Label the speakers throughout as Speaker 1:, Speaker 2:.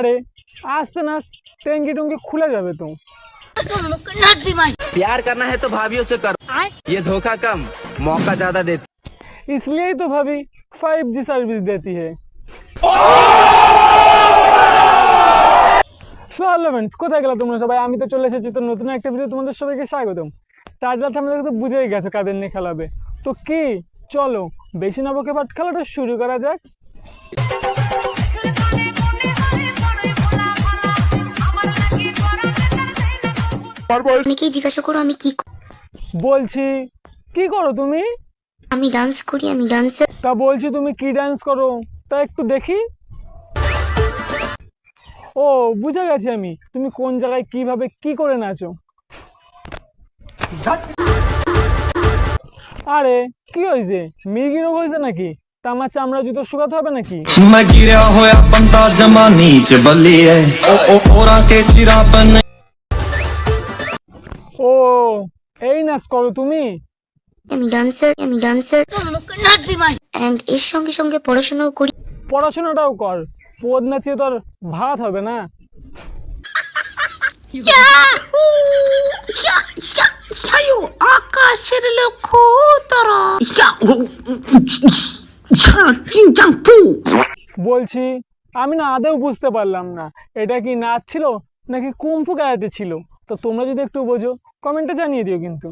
Speaker 1: আরে আসতে না টেঙ্কি টুঙ্কি খুলে যাবে তো
Speaker 2: प्यार करना है तो भाभीियों से करो ये धोखा कम मौका ज्यादा देती
Speaker 1: इसलिए ही तो भाभी फाइव जी सर्विस देती है সো হ্যালো ফ্রেন্ডস কোথায় গেলো তোমরা সবাই আমি তো চলে এসেছি তো নতুন একটা ভিডিও তোমাদের সবাইকে স্বাগতম টাইটেল আমাদের তো বুঝেই গেছো কাদের নিয়ে খেলাবে তো কি চলো বেশি না বকে বাট খেলাটা শুরু করা যাক
Speaker 3: পারব তুমি কি জিজ্ঞাসা করো আমি কি
Speaker 1: বলছি কি করো তুমি?
Speaker 3: আমি ডান্স করি আমি ডান্সার
Speaker 1: তা বলছি তুমি কি ডান্স করো? তা একটু দেখি। ও বুঝে গেছি আমি। তুমি কোন জায়গায় কীভাবে কি করে নাচো? আরে কি হয়েছে? মির্গি রোগ হয়েছে নাকি? তা আমার চামড়া জুতো শুকাতে হবে নাকি?
Speaker 4: मैं गिरा होया बंदा जमा नीच बलिए ओ ओ ओरा के सिरा
Speaker 1: ও এই নাচ করো তুমি।
Speaker 3: আমি ডান্সার আমি ডান্সার অ্যান্ড এর সঙ্গে সঙ্গে পড়াশোনাও করি।
Speaker 1: পড়াশোনাটাও কর। পদ নাচিয়ে তোর ভাত হবে না?
Speaker 5: আকাশের লক্ষ্য তারা
Speaker 1: বলছি আমি না আদেও বুঝতে পারলাম না। এটা কি নাচ ছিল নাকি কুম্ফু গায়াতে ছিল? তো তোমরা যদি একটু বোঝো কমেন্টে জানিয়ে দিও কিন্তু।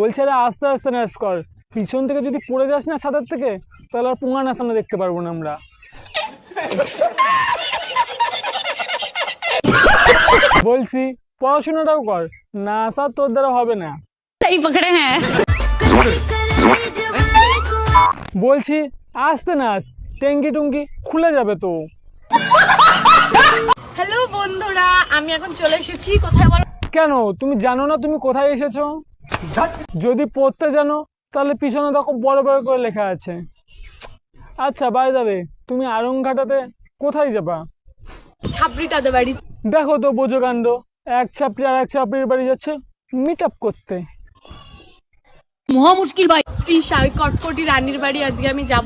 Speaker 1: বলছে আরে আস্তে আস্তে ন্যাচ কর। পিছন থেকে যদি পড়ে যাস না ছাদের থেকে তাহলে আর পোঙা নাচানো দেখতে পারব না আমরা। বলছি পড়াশোনাটাও কর। নাচা তোর দ্বারা হবে না।
Speaker 6: হ্যাঁ।
Speaker 1: বলছি আসতে নাচ। টেঙ্গি টুঙ্গি খুলে যাবে তো।
Speaker 6: হ্যালো বন্ধুরা আমি এখন চলে এসেছি কোথায় বলো?
Speaker 1: কেন? তুমি জানো না তুমি কোথায় এসেছ? যদি পড়তে জানো তাহলে পিছনে দেখো বড় বড় করে লেখা আছে। আচ্ছা বাই যাবে তুমি আরংঘাটাতে কোথায় যাবা?
Speaker 6: ছাপড়িটাতে বাড়ি।
Speaker 1: দেখো তো বোঝো কাণ্ড এক ছাপড়ি আর এক ছাপড়ির বাড়ি যাচ্ছে মিট আপ করতে।
Speaker 6: মহা মুশকিল ভাই। তৃষা কটকটি রানীর বাড়ি আজকে আমি যাব।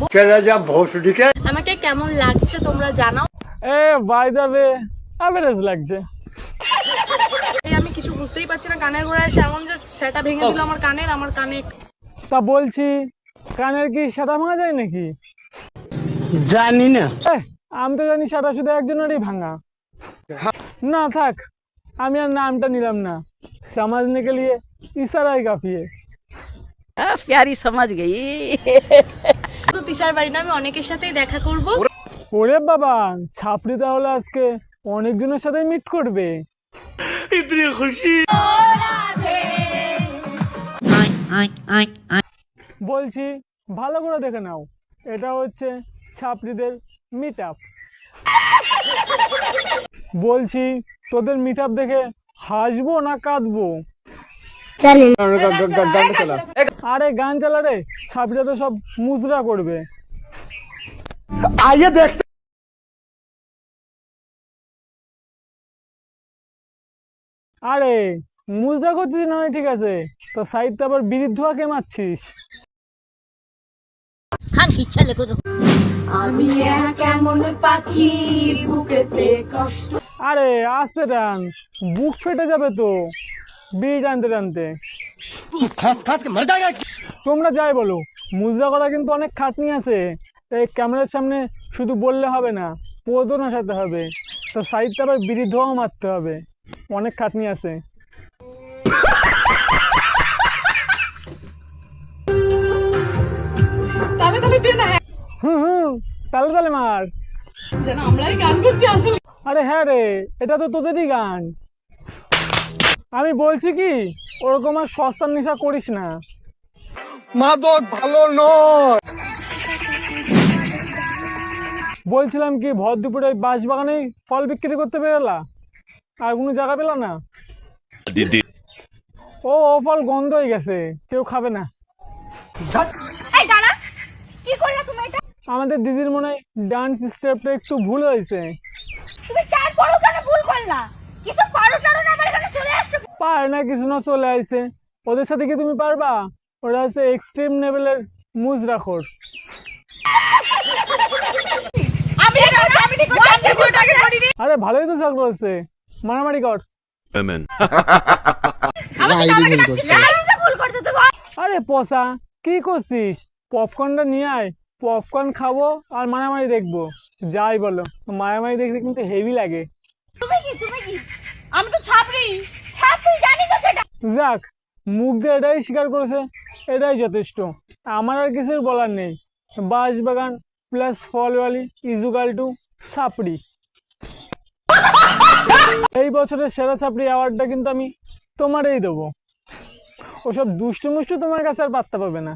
Speaker 6: আমাকে কেমন লাগছে তোমরা জানাও।
Speaker 1: এ বাই দ্য ওয়ে অ্যাভারেজ লাগছে।
Speaker 6: আমি কিছু বুঝতেই পারছি না কানের গোড়ায় এমন যে সেটা ভেঙে দিল আমার কানের আমার কানে
Speaker 1: তা বলছি কানের কি সাদা ভাঙা যায় নাকি?
Speaker 2: জানি
Speaker 1: না। আমি তো জানি সাদা শুধু একজনেরই ভাঙা। না থাক আমি আর নামটা নিলাম না। সমাজনে কে লিয়ে ইশারাই কাফি
Speaker 5: প্যারি সমাজ গই।
Speaker 6: তো তৃষার বাড়ি না আমি অনেকের সাথেই দেখা করব।
Speaker 1: ওরে বাবা ছাপড়ি তাহলে আজকে অনেকজনের সাথে মিট করবে। খুশি। বলছি ভালো করে দেখে নাও এটা হচ্ছে ছাপড়িদের মিট আপ বলছি তোদের মিট আপ দেখে হাসবো না কাঁদবো? আরে গান চালা রে ছাপড়িরা তো সব মুদ্রা করবে। আরে মুদ্রা করছিস না হয় ঠিক আছে তো সাইডটা আবার বিড়ির ধোয়াকে মারছিস? আরে আস্তে টান বুক ফেটে যাবে তো। বিড়ি টানতে টানতে।
Speaker 2: খাস খাস কে
Speaker 1: তোমরা যাই বলো মুদ্রা করা কিন্তু অনেক খাটনি আছে তাই ক্যামেরার সামনে শুধু বললে হবে না পোদও নাসাতে হবে। তো সাইডটা আবার বিরুদ্ধও মারতে হবে অনেক খাটনি আছে। হুম হুম তালে তালে মার।
Speaker 6: গান
Speaker 1: আরে হ্যাঁ রে এটা তো তোদেরই গান। আমি বলছি কি ওরকম আর সস্তার নেশা করিস না।
Speaker 2: মাদক ভালো নয়।
Speaker 1: বলছিলাম কি ভর দুপুরে ওই বাঁশ বাগানে ফল বিক্রি করতে বেরোলা? আর কোনো জায়গা পেলা না? ও ও ফল গন্ধ হয়ে গেছে কেউ খাবে না। আমাদের দিদির মনে হয় ডান্স স্টেপটা একটু ভুল হয়েছে।
Speaker 7: তুমি তারপরও কেন ভুল করলা? কিছু পারো টারো না আমার এখানে চলে আসছো
Speaker 1: পারে না কিছু না চলে আসছে ওদের সাথে কি তুমি পারবা? ওরা হচ্ছে এক্সট্রিম লেভেলের
Speaker 7: আগে করিনি।
Speaker 1: আরে ভালোই তো ঝগড়া হচ্ছে মারামারি কর। আরে পচা কি করছিস? পপকর্নটা নিয়ে আয়। পপকর্ন খাব আর মারামারি দেখব। যাই বলো। মারামারি দেখতে কিন্তু হেভি লাগে।
Speaker 7: তুমি কি তুমি কি? আমি তো ছাপড়ি।
Speaker 1: যাক মুখ দিয়ে এটাই স্বীকার করেছে এটাই যথেষ্ট। আমার আর কিছুর বলার নেই। বাঁশবাগান প্লাস ফলওয়ালি ইজুকাল টু সাপড়ি এই বছরের সেরা সাপড়ি অ্যাওয়ার্ডটা কিন্তু আমি তোমারই দেবো। ওসব দুষ্টু মুষ্টু তোমার কাছে আর পাত্তা পাবে না।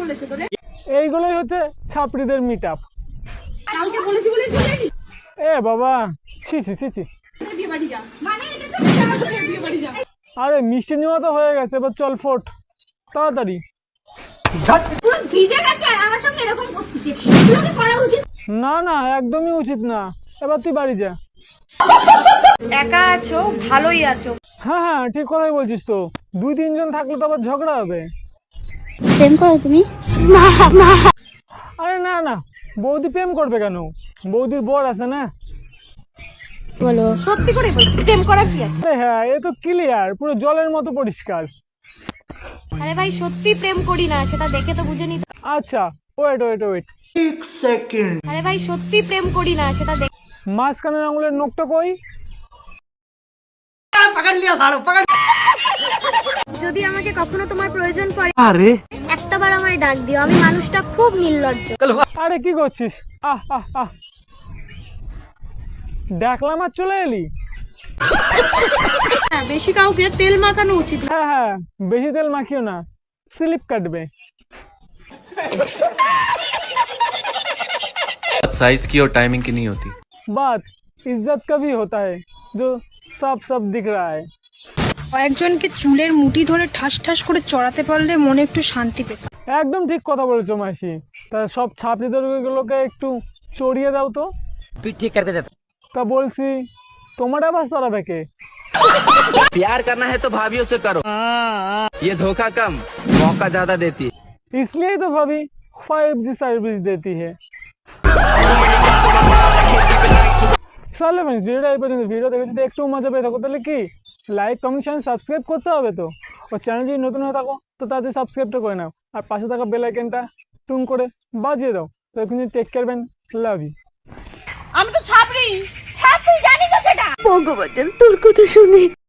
Speaker 6: বলেছে
Speaker 1: এইগুলোই হচ্ছে ছাপড়িদের মিট আপ
Speaker 6: কালকে বলেছি বলে চলে এলি?
Speaker 1: এ বাবা ছি ছি ছি ছি।
Speaker 6: বিয়ে বাড়ি যা
Speaker 7: মানে এটা তো
Speaker 6: আমার সাথে বিয়ে বাড়ি যা
Speaker 1: আরে মিষ্টি নেওয়া তো হয়ে গেছে এবার চল ফোট তাড়াতাড়ি না না একদমই উচিত না। এবার তুই বাড়ি যা।
Speaker 8: একা আছো ভালোই আছো।
Speaker 1: হ্যাঁ হ্যাঁ ঠিক কথাই বলছিস তো। দুই তিনজন থাকলে তো আবার ঝগড়া হবে।
Speaker 3: প্রেম করো তুমি?
Speaker 1: আরে না না বৌদি প্রেম করবে কেন? বৌদির বর আছে না?
Speaker 3: বলো
Speaker 8: সত্যি করে বলছি প্রেম করা কি আছে?
Speaker 1: হ্যাঁ এ তো ক্লিয়ার পুরো জলের মতো পরিষ্কার।
Speaker 7: আরে ভাই সত্যি প্রেম করি না সেটা দেখে তো বুঝে নিতে
Speaker 1: আচ্ছা ওয়েট ওয়েট ওয়েট
Speaker 7: আরে ভাই সত্যি প্রেম করি না সেটা দেখে
Speaker 1: মাঝখানের আঙুলের নখটা কই?
Speaker 7: যদি আমাকে কখনো তোমার প্রয়োজন পড়ে একটা বার আমায় ডাক দিও আমি মানুষটা খুব নির্লজ্জ।
Speaker 1: আরে কি করছিস? আহ আহ আহ। দেখলাম আর চলে এলি
Speaker 6: হ্যাঁ বেশি কাউকে তেল মাখানো উচিত না।
Speaker 1: হ্যাঁ হ্যাঁ বেশি তেল মাখিও না স্লিপ কাটবে
Speaker 9: साइज की और टाइमिंग की नहीं होती
Speaker 1: बात इज्जत का भी होता है जो सब सब दिख रहा है
Speaker 6: কয়েকজনকে চুলের মুঠি ধরে ঠাস ঠাস করে চড়াতে পারলে মনে একটু শান্তি পেত
Speaker 1: একদম ঠিক কথা বলেছো মাসি তা সব ছাপড়ি দর্গগুলোকে একটু চড়িয়ে দাও তো তা বলছি তোমার আবার চড়াবে কে
Speaker 2: प्यार करना है तो भाभीियों से करो ये धोखा कम मौका ज्यादा देती है
Speaker 1: इसलिए तो भाभी फाइव जी सर्विस देती है চলো ফ্রেন্ডস ভিডিওটা এই পর্যন্ত ভিডিও দেখে যদি একটু মজা পেয়ে থাকো তাহলে কি লাইক কমেন্ট চ্যানেল সাবস্ক্রাইব করতে হবে তো ও চ্যানেল যদি নতুন হয়ে থাকো তো তাতে সাবস্ক্রাইবটা করে নাও আর পাশে থাকা বেল আইকনটা টুন করে বাজিয়ে দাও তো এখন take care ban love you
Speaker 7: আমি তো ছাপড়ি ছাপড়ি জানি তো সেটা
Speaker 3: ভগবান তোর কথা শুনে।